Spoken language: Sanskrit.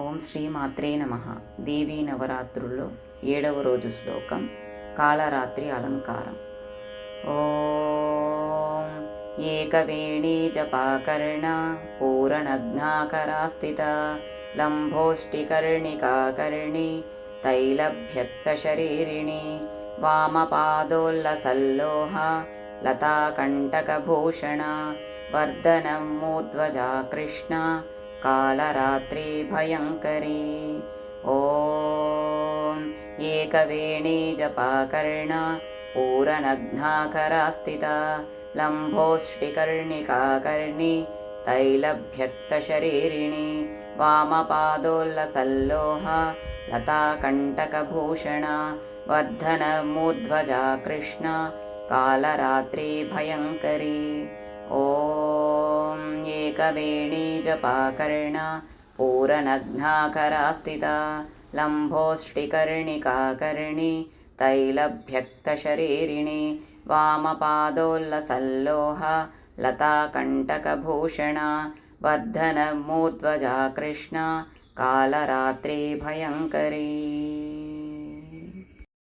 ఓం శ్రీ మాత్రే నమ. దేవీ నవరాత్రుల్లో ఏడవ రోజు శ్లోకం కాళరాత్రి అలంకారం. ఓం ఏకవేణీ జపాకర్ణ పూరణఘ్నాకరాస్థిత లంభోష్టికర్ణికాకర్ణి తైలభ్యక్తశరీరిణి వామపాదోల్లసల్లోహ లతాకంటకభూషణ వర్ధనం మూర్ధ్వజా కృష్ణ कालरात्रि भयङ्करी। ॐ एकवेणी जपाकर्ण पूरनग्नाकरास्थिता लम्भोष्टिकर्णिकाकर्णि तैलभ्यक्तशरीरिणि वामपादोल्लसल्लोह लताकण्टकभूषण वर्धनमूर्ध्वजा कृष्ण कालरात्रि भयङ्करी ॐ एकवेणी जपाकर्ण पूरनग्नाकरास्थिता लम्भोष्टिकर्णिकाकर्णि तैलभ्यक्तशरीरिणि वामपादोल्लसल्लोह लताकण्टकभूषण वर्धनमूर्ध्वजा कृष्ण कालरात्रि भयङ्करी